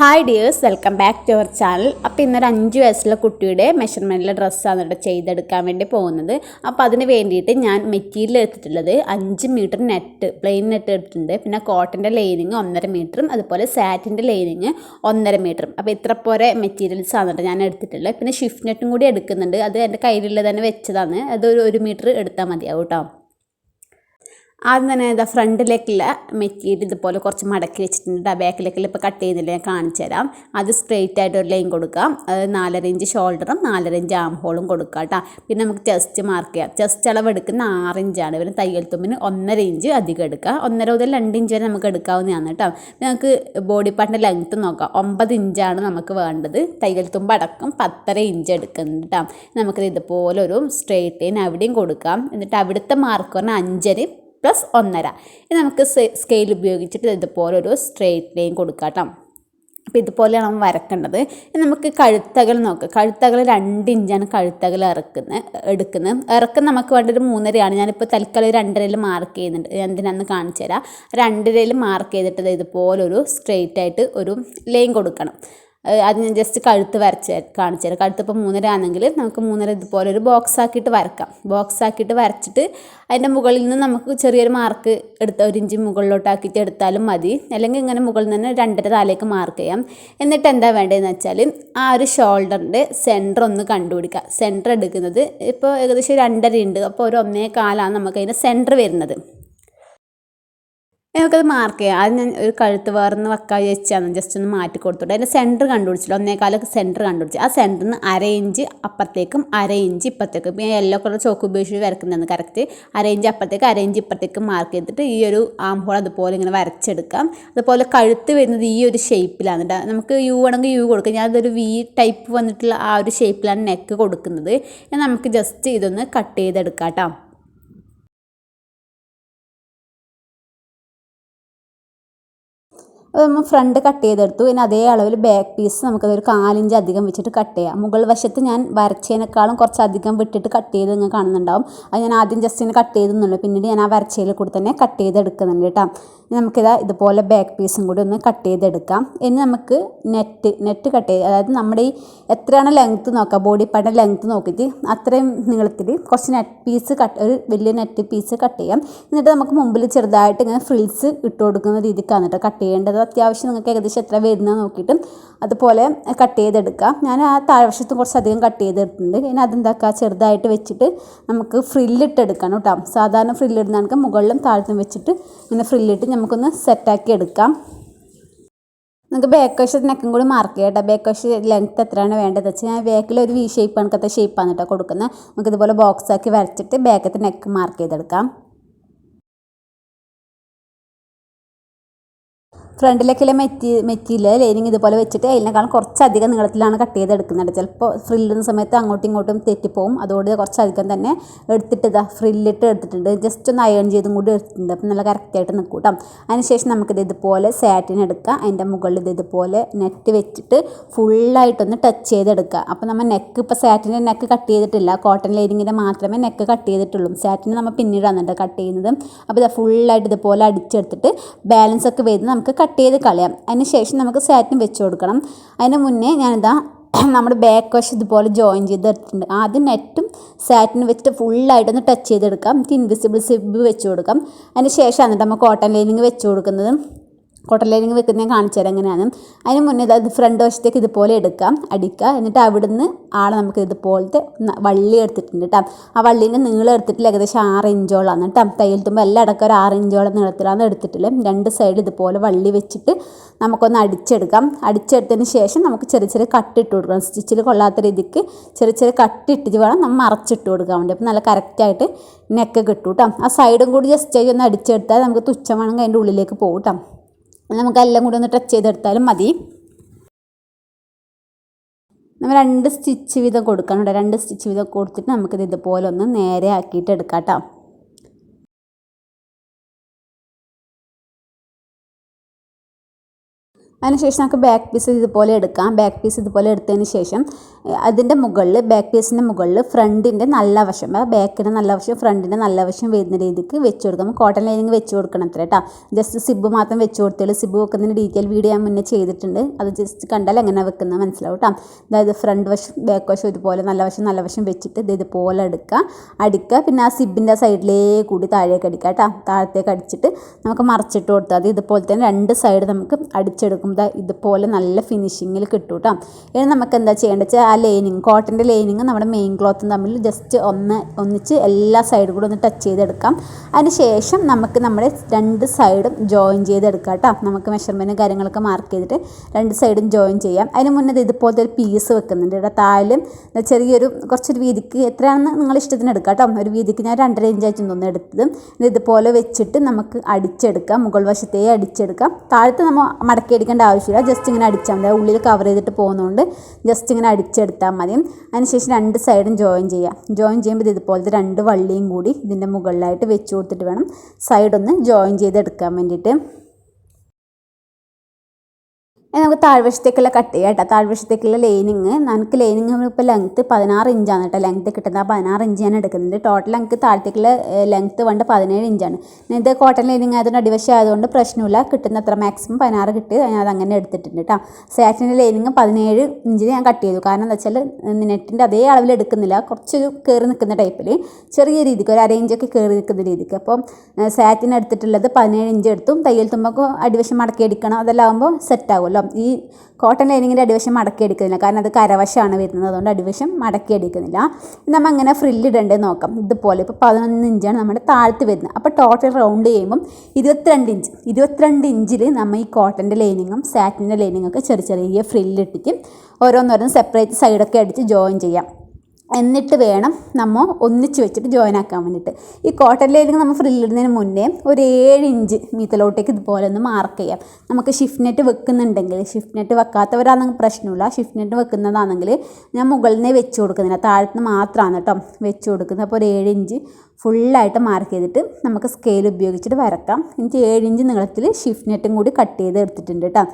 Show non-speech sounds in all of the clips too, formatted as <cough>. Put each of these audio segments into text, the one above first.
Hi dears welcome back to our channel അപ്പോൾ ഇന്നൊരു അഞ്ച് വയസ്സുള്ള കുട്ടിയുടെ മെഷർമെന്റിലെ ഡ്രസ്സാണ് ഇവിടെ ചെയ്തെടുക്കാൻ വേണ്ടി പോകുന്നത്. അപ്പോൾ അതിന് വേണ്ടിയിട്ട് ഞാൻ മെറ്റീരിയൽ എടുത്തിട്ടുള്ളത് അഞ്ച് മീറ്റർ നെറ്റ് പ്ലെയിൻ നെറ്റ് എടുത്തിട്ടുണ്ട്. പിന്നെ കോട്ടന്റെ ലൈനിങ് ഒന്നര മീറ്ററും അതുപോലെ സാറ്റിന്റെ ലൈനിങ് ഒന്നര മീറ്ററും അപ്പോൾ ഇത്ര പോലെ മെറ്റീരിയൽസ് ആണ് കേട്ടോ ഞാൻ എടുത്തിട്ടുള്ളത്. പിന്നെ ഷിഫ്റ്റ് നെറ്റും കൂടി എടുക്കുന്നുണ്ട്. അത് എന്റെ കയ്യിലുള്ളത് തന്നെ വെച്ചതാണ്. അതൊരു ഒരു മീറ്റർ എടുത്താൽ മതിയാവും കേട്ടോ. ആദ്യം തന്നെ ഇതാ ഫ്രണ്ടിലേക്കുള്ള മെറ്റീരിയൽ ഇതുപോലെ കുറച്ച് മടക്കി വെച്ചിട്ടുണ്ട്. ആ ബാക്കിലേക്കുള്ള ഇപ്പോൾ കട്ട് ചെയ്യുന്നില്ല ഞാൻ കാണിച്ചു തരാം. അത് സ്ട്രെയിറ്റ് ആയിട്ട് ഒരു ലൈൻ കൊടുക്കാം. അത് നാലര ഇഞ്ച് ഷോൾഡറും നാലര ഇഞ്ച് ആം ഹോളും കൊടുക്കാം കേട്ടോ പിന്നെ നമുക്ക് ചെസ്റ്റ് മാർക്ക് ചെയ്യാം. ചെസ്റ്റ് അളവ് എടുക്കുന്ന ആറ് ഇഞ്ചാണ് പിന്നെ തയ്യൽ തുമ്പിന് ഒന്നര ഇഞ്ച് അധികം എടുക്കുക ഒന്നര മുതൽ രണ്ട് ഇഞ്ച് വരെ നമുക്ക് എടുക്കാവുന്നതാണ് കേട്ടോ നമുക്ക് ബോഡി പാർട്ടിന്റെ ലെങ്ത്ത് നോക്കാം. ഒമ്പത് ഇഞ്ചാണ് നമുക്ക് വേണ്ടത്. തയ്യൽ തുമ്പ് അടക്കം പത്തര ഇഞ്ച് എടുക്കുന്നുണ്ട് കേട്ടോ നമുക്കിത് ഇതുപോലെ ഒരു സ്ട്രെയിറ്റ് ലൈൻ അവിടെയും കൊടുക്കാം. എന്നിട്ട് അവിടുത്തെ മാർക്ക് പറഞ്ഞാൽ അഞ്ചര പ്ലസ് ഒന്നര. ഇനി നമുക്ക് സ്കെയിൽ ഉപയോഗിച്ചിട്ട് ഇതുപോലെ ഒരു സ്ട്രെയിറ്റ് ലൈൻ കൊടുക്കാട്ടോ. അപ്പോൾ ഇതുപോലെയാണ് നമ്മൾ വരക്കേണ്ടത് നമുക്ക് കഴുത്തകൾ നോക്കാം. കഴുത്തകൾ രണ്ട് ഇഞ്ചാണ് കഴുത്തകൾ ഇറക്കുന്നത് എടുക്കുന്നത്. ഇറക്കം നമുക്ക് വേണ്ട ഒരു മൂന്നരയാണ്. ഞാനിപ്പോൾ തൽക്കാലം രണ്ടരയിൽ മാർക്ക് ചെയ്യുന്നുണ്ട്. എന്തിനാന്ന് കാണിച്ചു തരാം രണ്ടരയിൽ മാർക്ക് ചെയ്തിട്ട് ഇതുപോലൊരു സ്ട്രെയിറ്റ് ആയിട്ട് ഒരു ലൈൻ കൊടുക്കണം. അത് ഞാൻ ജസ്റ്റ് കഴുത്ത് വരച്ച് കാണിച്ചു തരാം കഴുത്ത് ഇപ്പോൾ മൂന്നര ആണെങ്കിൽ നമുക്ക് മൂന്നര ഇതുപോലെ ഒരു ബോക്സ് ആക്കിയിട്ട് വരക്കാം. ബോക്സ് ആക്കിയിട്ട് വരച്ചിട്ട് അതിന്റെ മുകളിൽ നിന്ന് നമുക്ക് ചെറിയൊരു മാർക്ക് എടുത്ത ഒരു ഇഞ്ച് മുകളിലോട്ടാക്കിയിട്ട് എടുത്താലും മതി. അല്ലെങ്കിൽ ഇങ്ങനെ മുകളിൽ നിന്ന് രണ്ടര താലേക്ക് മാർക്ക് ചെയ്യാം. എന്നിട്ട് എന്താ വേണ്ടതെന്ന് വെച്ചാൽ ആ ഒരു ഷോൾഡറിന്റെ സെന്റർ ഒന്ന് കണ്ടുപിടിക്കുക. സെന്റർ എടുക്കുന്നത് ഇപ്പോൾ ഏകദേശം രണ്ടര ഉണ്ട് അപ്പോൾ ഒരു ഒന്നേ കാലാണ് നമുക്ക് അതിന്റെ സെന്റർ വരുന്നത്. നമുക്കത് മാർക്ക് ചെയ്യാം. അത് ഞാൻ ഒരു കഴുത്ത് വേർന്ന് വെക്കാൻ വെച്ചാണ്. ജസ്റ്റ് ഒന്ന് മാറ്റി കൊടുത്തോട്ടെ അതിന്റെ സെന്റർ കണ്ടുപിടിച്ചില്ല. ഒന്നേകാലൊക്കെ സെന്റർ കണ്ടുപിടിച്ചു. ആ സെന്ററിൽ നിന്ന് അര ഇഞ്ച് അപ്പുറത്തേക്കും അര ഇഞ്ച് ഇപ്പുറത്തേക്കും. ഇപ്പോൾ യെല്ലോ കളർ ചോക്ക് ഉപയോഗിച്ച് വരക്കുന്നതാണ്. കറക്റ്റ് അര ഇഞ്ച് അപ്പുറത്തേക്ക് അര ഇഞ്ച് ഇപ്പുറത്തേക്ക് മാർക്ക് ചെയ്തിട്ട് ഈ ഒരു ആം ഹോൾ അതുപോലെ ഇങ്ങനെ വരച്ചെടുക്കാം. അതുപോലെ കഴുത്ത് വരുന്നത് ഈ ഒരു ഷേപ്പിലാണ് നമുക്ക് യു ആണെങ്കിൽ യു കൊടുക്കാം. അതൊരു വി ടൈപ്പ് വന്നിട്ടുള്ള ആ ഒരു ഷേപ്പിലാണ് നെക്ക് കൊടുക്കുന്നത്. നമുക്ക് ജസ്റ്റ് ഇതൊന്ന് കട്ട് ചെയ്തെടുക്കാം കേട്ടോ നമ്മൾ ഫ്രണ്ട് കട്ട് ചെയ്തെടുത്തു. ഇനി അതേ അളവിൽ ബാക്ക് പീസ് നമുക്കതൊരു കാലിഞ്ച് അധികം വെച്ചിട്ട് കട്ട് ചെയ്യാം. മുകൾ വശത്ത് ഞാൻ വരച്ചതിനേക്കാളും കുറച്ച് അധികം വിട്ടിട്ട് കട്ട് ചെയ്ത് നിങ്ങൾ കാണുന്നുണ്ടാവും. അത് ഞാൻ ആദ്യം ജസ്റ്റ് ഇങ്ങനെ കട്ട് ചെയ്തെന്നുള്ളൂ. പിന്നീട് ഞാൻ ആ വരച്ചതിൽ കൂടി തന്നെ കട്ട് ചെയ്തെടുക്കുന്നുണ്ട് കേട്ടോ. നമുക്കിതാ ഇതുപോലെ ബാക്ക് പീസും കൂടി ഒന്ന് കട്ട് ചെയ്തെടുക്കാം. ഇനി നമുക്ക് നെറ്റ് നെറ്റ് കട്ട് ചെയ്ത് അതായത് നമ്മുടെ ഈ എത്രയാണ് ലെങ്ത്ത് നോക്കുക ബോഡി പാർട്ടിന്റെ ലെങ്ത്ത് നോക്കിയിട്ട് അത്രയും നീളത്തിൽ കുറച്ച് നെറ്റ് പീസ് കട്ട് ഒരു വലിയ നെറ്റ് പീസ് കട്ട് ചെയ്യാം. എന്നിട്ട് നമുക്ക് മുമ്പിൽ ചെറുതായിട്ട് ഇങ്ങനെ ഫ്രിൽസ് ഇട്ട് കൊടുക്കുന്ന രീതിക്കാണ് കേട്ടോ കട്ട് ചെയ്യേണ്ടത്. അത്യാവശ്യം നിങ്ങൾക്ക് ഏകദേശം എത്ര വരുന്ന നോക്കിയിട്ട് അതുപോലെ കട്ട് ചെയ്തെടുക്കാം. ഞാൻ ആ താഴ്വശത്ത് കുറച്ചധികം കട്ട് ചെയ്തെടുത്തിട്ടുണ്ട് ഇനി അതെന്താക്കുക ചെറുതായിട്ട് വെച്ചിട്ട് നമുക്ക് ഫ്രില്ലിട്ടെടുക്കണം കേട്ടോ. സാധാരണ ഫ്രില്ലിടുന്നതാണ് മുകളിലും താഴത്തും വെച്ചിട്ട് ഇങ്ങനെ ഫ്രില്ലിട്ട് നമുക്കൊന്ന് സെറ്റാക്കി എടുക്കാം. നമുക്ക് ബാക്ക് വശത്ത് നെക്കും കൂടി മാർക്ക് ചെയ്യാം കേട്ടോ. ബാക്ക് വശ ലെങ്ത്ത് എത്രയാണ് വേണ്ടത്? വെച്ചാൽ ഞാൻ ബാക്കിൽ ഒരു വി ഷേപ്പ് കണക്കത്തെ ഷേപ്പാണ് കേട്ടോ കൊടുക്കുന്നത്. നമുക്കിതുപോലെ ബോക്സ് ആക്കി വരച്ചിട്ട് ബാക്കത്തെ നെക്ക് മാർക്ക് ചെയ്തെടുക്കാം. ഫ്രണ്ടിലേക്കുള്ള മെറ്റി മെറ്റീരിയൽ ലൈനിങ് ഇതുപോലെ വെച്ചിട്ട് അതിനേക്കാളും കുറച്ചധികം നീളത്തിലാണ് കട്ട് ചെയ്ത് ചെയ്തെടുക്കുന്നത് ചിലപ്പോൾ ഫ്രില്ലുന്ന സമയത്ത് അങ്ങോട്ടും ഇങ്ങോട്ടും തെറ്റിപ്പോവും. അതുകൊണ്ട് കുറച്ചധികം തന്നെ എടുത്തിട്ട് ഇതാ ഫ്രില്ലിട്ട് എടുത്തിട്ടുണ്ട്. ജസ്റ്റ് ഒന്ന് അയൺ ചെയ്തും കൂടി എടുത്തിട്ടുണ്ട്. അപ്പം നല്ല കറക്റ്റായിട്ട് നിൽക്കും കേട്ടോ. അതിനുശേഷം നമുക്കിത് ഇതുപോലെ സാറ്റിൻ എടുക്കുക അതിന്റെ മുകളിൽ ഇത് ഇതുപോലെ നെറ്റ് വെച്ചിട്ട് ഫുള്ളായിട്ടൊന്ന് ടച്ച് ചെയ്തെടുക്കുക. അപ്പോൾ നമ്മൾ നെക്ക് ഇപ്പോൾ സാറ്റിന്റെ നെക്ക് കട്ട് ചെയ്തിട്ടില്ല. കോട്ടൺ ലൈനിങ്ങിന്റെ മാത്രമേ നെക്ക് കട്ട് ചെയ്തിട്ടുള്ളൂ. സാറ്റിന് നമ്മൾ പിന്നീട് കേട്ടോ കട്ട് ചെയ്യുന്നത്. അപ്പോൾ ഇത് ഫുള്ളായിട്ട് ഇതുപോലെ അടിച്ചെടുത്തിട്ട് ബാലൻസ് ഒക്കെ വരുന്നത് നമുക്ക് കട്ട് ചെയ്ത് കളയാം. അതിന് ശേഷം നമുക്ക് സാറ്റിന് വെച്ച് കൊടുക്കണം. അതിന് മുന്നേ ഞാനിതാ <clears throat> നമ്മുടെ ബാക്ക് വശം ഇതുപോലെ ജോയിൻ ചെയ്തെടുത്തിട്ടുണ്ട്. ആദ്യം നെറ്റും സാറ്റിന് വെച്ചിട്ട് ഫുള്ളായിട്ടൊന്ന് ടച്ച് ചെയ്തെടുക്കാം. ഇൻവിസിബിൾ സിബ് വെച്ച് കൊടുക്കാം. അതിന് ശേഷമാണ് നമ്മൾ കോട്ടൺ ലൈനിങ് വെച്ച് കൊടുക്കുന്നത്. കോട്ടൺ ലൈനിങ് വെക്കുന്നത് കാണിച്ചു തരാം എങ്ങനെയാണ്. അതിന് മുന്നേ ഇത് ഫ്രണ്ട് വശത്തേക്ക് ഇതുപോലെ എടുക്കാം. അടിക്കുക. എന്നിട്ട് അവിടുന്ന് ആളെ നമുക്ക് ഇതുപോലത്തെ വള്ളി എടുത്തിട്ടുണ്ട് കേട്ടോ ആ വള്ളീന്റെ നീളം എടുത്തിട്ടില്ല. ഏകദേശം ആറ് ഇഞ്ചോളാണ് കേട്ടോ തയ്യൽ തുമ്പോൾ എല്ലാം അടക്കം ഒരു ആറ് ഇഞ്ചോളം നീളത്തിലാണ് എടുത്തിട്ടില്ല രണ്ട് സൈഡ് ഇതുപോലെ വള്ളി വെച്ചിട്ട് നമുക്കൊന്ന് അടിച്ചെടുക്കാം. അടിച്ചെടുത്തതിന് ശേഷം നമുക്ക് ചെറിയ ചെറിയ കട്ടിട്ട് കൊടുക്കണം. സ്റ്റിച്ചിൽ കൊള്ളാത്ത രീതിക്ക് ചെറിയ ചെറിയ കട്ടിട്ടിട്ട് വേണം നമ്മൾ മറച്ചിട്ട് കൊടുക്കാൻ വേണ്ടി. അപ്പം നല്ല കറക്റ്റായിട്ട് നെക്ക് കിട്ടും കേട്ടോ ആ സൈഡും കൂടി ജസ്റ്റ് ഒന്ന് അടിച്ചെടുത്താൽ നമുക്ക് തുച്ഛമാണെങ്കിൽ അതിന്റെ ഉള്ളിലേക്ക് പോകും കേട്ടോ നമുക്ക് എല്ലാം കൂടി ഒന്ന് ടച്ച് ചെയ്തെടുത്താലും മതി. നമ്മൾ രണ്ട് സ്റ്റിച്ച് വീതം കൊടുക്കാനുണ്ട് രണ്ട് സ്റ്റിച്ച് വീതം കൊടുത്തിട്ട് നമുക്കിത് ഇതുപോലെ ഒന്ന് നേരെ ആക്കിയിട്ട് എടുക്കാം കേട്ടോ അതിനുശേഷം നമുക്ക് ബാക്ക് പീസ് ഇതുപോലെ എടുക്കാം. ബാക്ക് പീസ് ഇതുപോലെ എടുത്തതിന് ശേഷം അതിന്റെ മുകളിൽ ബാക്ക് പീസിന്റെ മുകളിൽ ഫ്രണ്ടിന്റെ നല്ല വശം ബാക്കിന്റെ നല്ല വശം ഫ്രണ്ടിന്റെ നല്ല വശം വരുന്ന രീതിക്ക് വെച്ച് കൊടുക്കാം. കോട്ടൺ ലൈനിങ് വെച്ച് കൊടുക്കണം അത്ര കേട്ടോ ജസ്റ്റ് സിബ് മാത്രം വെച്ച് കൊടുത്തുള്ളൂ സിബ് വെക്കുന്നതിന് ഡീറ്റെയിൽ വീഡിയോ ഞാൻ മുന്നേ ചെയ്തിട്ടുണ്ട്. അത് ജസ്റ്റ് കണ്ടാൽ എങ്ങനെ വെക്കുന്നത് മനസ്സിലാവും കേട്ടോ അതായത് ഫ്രണ്ട് വശം ബാക്ക് വശം ഇതുപോലെ നല്ല വശം നല്ല വശം വെച്ചിട്ട് ഇത് ഇതുപോലെ എടുക്കുക. അടിക്കുക. പിന്നെ ആ സിബിന്റെ സൈഡിലേ കൂടി താഴേക്ക് അടിക്കുക കേട്ടോ താഴത്തേക്ക് അടിച്ചിട്ട് നമുക്ക് മറച്ചിട്ട് കൊടുത്താൽ മതി. ഇതുപോലെ തന്നെ രണ്ട് സൈഡ് നമുക്ക് അടിച്ചെടുക്കും ദാ ഇതുപോലെ നല്ല ഫിനിഷിങ്ങിൽ കിട്ടും കേട്ടോ ഇനി നമുക്ക് എന്താ ചെയ്യേണ്ടത് വെച്ചാൽ ആ ലൈനിങ് കോട്ടന്റെ ലൈനിങ് നമ്മുടെ മെയിൻ ക്ലോത്തും തമ്മിൽ ജസ്റ്റ് ഒന്ന് ഒന്നിച്ച് എല്ലാ സൈഡും കൂടെ ഒന്ന് ടച്ച് ചെയ്തെടുക്കാം. അതിന് ശേഷം നമുക്ക് നമ്മുടെ രണ്ട് സൈഡും ജോയിൻ ചെയ്തെടുക്കാം കേട്ടോ. നമുക്ക് മെഷർമെന്റും കാര്യങ്ങളൊക്കെ മാർക്ക് ചെയ്തിട്ട് രണ്ട് സൈഡും ജോയിൻ ചെയ്യാം. അതിന് മുന്നേ ഇതുപോലത്തെ ഒരു പീസ് വെക്കുന്നുണ്ട് ഇവിടെ താഴെ ചെറിയൊരു കുറച്ചൊരു വീതിക്ക് എത്രയാണെന്ന് നിങ്ങൾ ഇഷ്ടത്തിന് എടുക്കാം കേട്ടോ. ഒരു വീതിക്ക് ഞാൻ രണ്ടര ഇഞ്ചായിട്ടൊന്നും ഒന്ന് എടുത്തത്. ഇത് ഇതുപോലെ വെച്ചിട്ട് നമുക്ക് അടിച്ചെടുക്കാം. മുകൾ വശത്തേ അടിച്ചെടുക്കാം. താഴത്ത് നമ്മൾ മടക്കി അടിക്കേണ്ട ആവശ്യമില്ല. ജസ്റ്റ് ഇങ്ങനെ അടിച്ചാൽ മതി. ഉള്ളിൽ കവർ ചെയ്തിട്ട് പോകുന്നതുകൊണ്ട് ജസ്റ്റ് ഇങ്ങനെ അടിച്ചെടുത്താൽ മതി. അതിനുശേഷം രണ്ട് സൈഡും ജോയിൻ ചെയ്യുക ജോയിൻ ചെയ്യുമ്പോൾ ഇതുപോലത്തെ രണ്ട് വള്ളിയും കൂടി ഇതിന്റെ മുകളിലായിട്ട് വെച്ച് കൊടുത്തിട്ട് വേണം സൈഡൊന്ന് ജോയിൻ ചെയ്തെടുക്കാൻ വേണ്ടിയിട്ട്. നമുക്ക് താഴ്വശത്തേക്കുള്ള കട്ട് ചെയ്യാം കേട്ടോ. താഴ്വശത്തേക്കുള്ള ലൈനിങ് നമുക്ക് ലൈനിങ് ഇപ്പോൾ ലെങ്ത്ത് പതിനാറ് ഇഞ്ചാണ് കേട്ടോ. ലെങ്ത്ത് കിട്ടുന്ന ആ പതിനാറ് ഇഞ്ച് ഞാൻ എടുക്കുന്നുണ്ട്. ടോട്ടൽ നമുക്ക് താഴത്തേക്കുള്ള ലെങ്ത്ത് വേണ്ട പതിനേഴ് ഇഞ്ചാണ് ഇത് കോട്ടൺ ലൈനിങ് ആയതുകൊണ്ട് അടിവശം ആയതുകൊണ്ട് പ്രശ്നമില്ല. കിട്ടുന്ന അത്ര മാക്സിമം പതിനാറ് കിട്ടി. ഞാൻ അതങ്ങനെ എടുത്തിട്ടുണ്ട് കേട്ടോ. സാറ്റിന്റെ ലൈനിങ് പതിനേഴ് ഇഞ്ചിൽ ഞാൻ കട്ട് ചെയ്തു. കാരണം എന്താ വെച്ചാൽ നെറ്റിന്റെ അതേ അളവിൽ എടുക്കുന്നില്ല. കുറച്ചൊരു കയറി നിൽക്കുന്ന ടൈപ്പിൽ ചെറിയ രീതിക്ക് ഒരു അര ഇഞ്ചൊക്കെ കയറി നിൽക്കുന്ന രീതിക്ക്. അപ്പോൾ സാറ്റിന് എടുത്തിട്ടുള്ളത് പതിനേഴ് ഇഞ്ച് എടുത്തും. തയ്യൽ തുമ്പൊക്കെ അടിവശം മടക്കി അടിക്കണം. അതെല്ലാം ആകുമ്പോൾ സെറ്റ് ആകുമല്ലോ ഈ കോട്ടൺ ലൈനിങ്ങിന്റെ അടിവശം മടക്കി എടുക്കുന്നില്ല കാരണം അത് കരവശമാണ് വരുന്നത്. അതുകൊണ്ട് അടിവശം മടക്കി എടുക്കുന്നില്ല നമ്മൾ അങ്ങനെ ഫ്രില്ല് ഇടേണ്ടത് നോക്കാം. ഇതുപോലെ ഇപ്പോൾ പതിനൊന്ന് ഇഞ്ചാണ് നമ്മുടെ താഴ്ത്ത് വരുന്നത്. അപ്പോൾ ടോട്ടൽ റൗണ്ട് ചെയ്യുമ്പം ഇരുപത്തിരണ്ട് ഇഞ്ച് ഇരുപത്തിരണ്ട് ഇഞ്ചിൽ നമ്മൾ ഈ കോട്ടന്റെ ലൈനിങ്ങും സാറ്റിന്റെ ലൈനിങ്ങും ഒക്കെ ചെറിയ ചെറിയ ഫ്രില്ലിട്ടിട്ട് ഓരോന്നോരോന്ന് സെപ്പറേറ്റ് സൈഡൊക്കെ അടിച്ച് ജോയിൻ ചെയ്യാം. എന്നിട്ട് വേണം നമ്മൾ ഒന്നിച്ച് വെച്ചിട്ട് ജോയിൻ ആക്കാൻ വേണ്ടിയിട്ട് ഈ കോട്ടൺ ലൈനിങ് നമ്മൾ ഫ്രില്ലിടുന്നതിന് മുന്നേ ഒരു ഏഴ് ഇഞ്ച് മീത്തലോട്ടേക്ക് ഇതുപോലെ ഒന്ന് മാർക്ക് ചെയ്യാം. നമുക്ക് ഷിഫ്റ്റ് നെറ്റ് വെക്കുന്നുണ്ടെങ്കിൽ ഷിഫ്റ്റ് നെറ്റ് വെക്കാത്തവരാണെങ്കിൽ പ്രശ്നമില്ല. ഷിഫ്റ്റ് നെറ്റ് വെക്കുന്നതാണെങ്കിൽ ഞാൻ മുകളിൽ നിന്ന് വെച്ച് കൊടുക്കുന്നില്ല. താഴത്ത് മാത്രമാണ് കേട്ടോ വെച്ച് കൊടുക്കുന്നത്. അപ്പോൾ ഒരു ഏഴ് ഇഞ്ച് ഫുള്ളായിട്ട് മാർക്ക് ചെയ്തിട്ട് നമുക്ക് സ്കെയിൽ ഉപയോഗിച്ചിട്ട് വരക്കാം. എനിക്ക് ഏഴ് ഇഞ്ച് നീളത്തിൽ ഷിഫ്റ്റ് നെറ്റും കൂടി കട്ട് ചെയ്ത് എടുത്തിട്ടുണ്ട് കേട്ടോ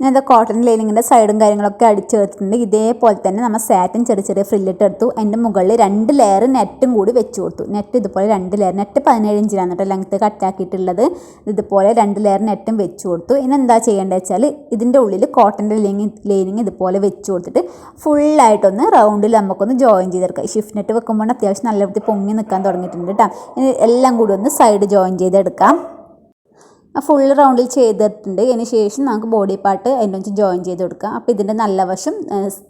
ഞാൻ ഇത് കോട്ടൺ ലൈനിങ്ങിന്റെ സൈഡും കാര്യങ്ങളൊക്കെ അടിച്ച് ചേർത്തിട്ടുണ്ട് ഇതേപോലെ തന്നെ നമ്മൾ സാറ്റൻ ചെറിയ ചെറിയ ഫ്രില്ലിട്ട് എടുത്തു അതിന്റെ മുകളിൽ രണ്ട് ലെയർ നെറ്റും കൂടി വെച്ച് കൊടുത്തു. നെറ്റ് ഇതുപോലെ രണ്ട് ലെയർ നെറ്റ് പതിനേഴ് ഇഞ്ചിലാണ് കേട്ടോ ലെങ്ത്ത് കട്ടാക്കിയിട്ടുള്ളത് ഇതുപോലെ രണ്ട് ലെയർ നെറ്റും വെച്ച് കൊടുത്തു. ഇനി എന്താ ചെയ്യേണ്ടത് വെച്ചാൽ ഇതിന്റെ ഉള്ളിൽ കോട്ടന്റെ ലൈനിങ് ലൈനിങ് ഇതുപോലെ വെച്ച് കൊടുത്തിട്ട് ഫുള്ളായിട്ടൊന്ന് റൗണ്ടിൽ നമുക്കൊന്ന് ജോയിൻ ചെയ്തെടുക്കാം. ഷിഫ്റ്റ് നെറ്റ് വെക്കുമ്പോൾ അത്യാവശ്യം നല്ല വൃത്തി പൊങ്ങി നിൽക്കാൻ തുടങ്ങിയിട്ടുണ്ട് കേട്ടോ ഇനി എല്ലാം കൂടി ഒന്ന് സൈഡ് ജോയിൻ ചെയ്തെടുക്കാം. ഫുൾ റൗണ്ടിൽ ചെയ്തിട്ടുണ്ട്. അതിന് ശേഷം നമുക്ക് ബോഡി പാർട്ട് അതിന്റെ വെച്ച് ജോയിൻ ചെയ്ത് കൊടുക്കാം. അപ്പോൾ ഇതിന്റെ നല്ല വശം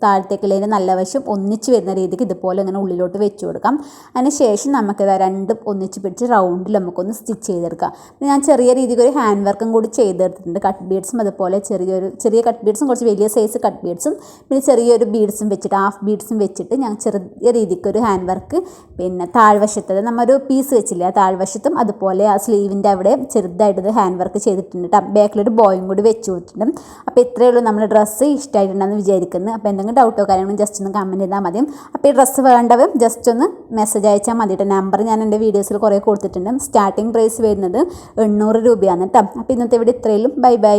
താഴത്തേക്കുള്ളതിന്റെ നല്ല വശം ഒന്നിച്ച് വരുന്ന രീതിക്ക് ഇതുപോലെ ഇങ്ങനെ ഉള്ളിലോട്ട് വെച്ച് കൊടുക്കാം. അതിന് ശേഷം നമുക്കിത് രണ്ടും ഒന്നിച്ച് പിടിച്ച് റൗണ്ടിൽ നമുക്കൊന്ന് സ്റ്റിച്ച് ചെയ്തെടുക്കാം. ഞാൻ ചെറിയ രീതിക്ക് ഒരു ഹാൻഡ് വർക്കും കൂടി ചെയ്തെടുത്തിട്ടുണ്ട്. കട്ട് ബീഡ്സും അതുപോലെ ചെറിയൊരു ചെറിയ കട്ട് ബീഡ്സും കുറച്ച് വലിയ സൈസ് കട്ട് ബീഡ്സും പിന്നെ ചെറിയൊരു ബീഡ്സും വെച്ചിട്ട് ഹാഫ് ബീഡ്സും വെച്ചിട്ട് ഞാൻ ചെറിയ രീതിക്ക് ഒരു ഹാൻഡ് വർക്ക് പിന്നെ താഴ്വശത്ത് നമ്മൊരു പീസ് വെച്ചില്ല താഴ്വശത്തും അതുപോലെ ആ സ്ലീവിന്റെ അവിടെ ചെറുതായിട്ട് ഹാൻഡ് വർക്ക് ചെയ്തിട്ടുണ്ട് കേട്ടോ ബാക്കിലൊരു ബോയും കൂടി വെച്ച് കൊടുത്തിട്ടുണ്ട്. അപ്പോൾ ഇത്രയേ ഉള്ളൂ നമ്മുടെ ഡ്രസ്സ് ഇഷ്ടമായിട്ടുണ്ടെന്ന് വിചാരിക്കുന്നു. അപ്പോൾ എന്തെങ്കിലും ഡൗട്ടോ കാര്യങ്ങളും ജസ്റ്റ് ഒന്ന് കമന്റ് ചെയ്താൽ മതി. അപ്പോൾ ഈ ഡ്രസ്സ് വേണ്ടവർ ജസ്റ്റ് ഒന്ന് മെസ്സേജ് അയച്ചാൽ മതി കേട്ടോ നമ്പർ ഞാൻ എന്റെ വീഡിയോസിൽ കുറേ കൊടുത്തിട്ടുണ്ട്. സ്റ്റാർട്ടിംഗ് പ്രൈസ് വരുന്നത് എണ്ണൂറ് രൂപയാണ് കേട്ടോ അപ്പോൾ ഇന്നത്തെ ഇവിടെ ഇത്രയും ബൈ ബൈ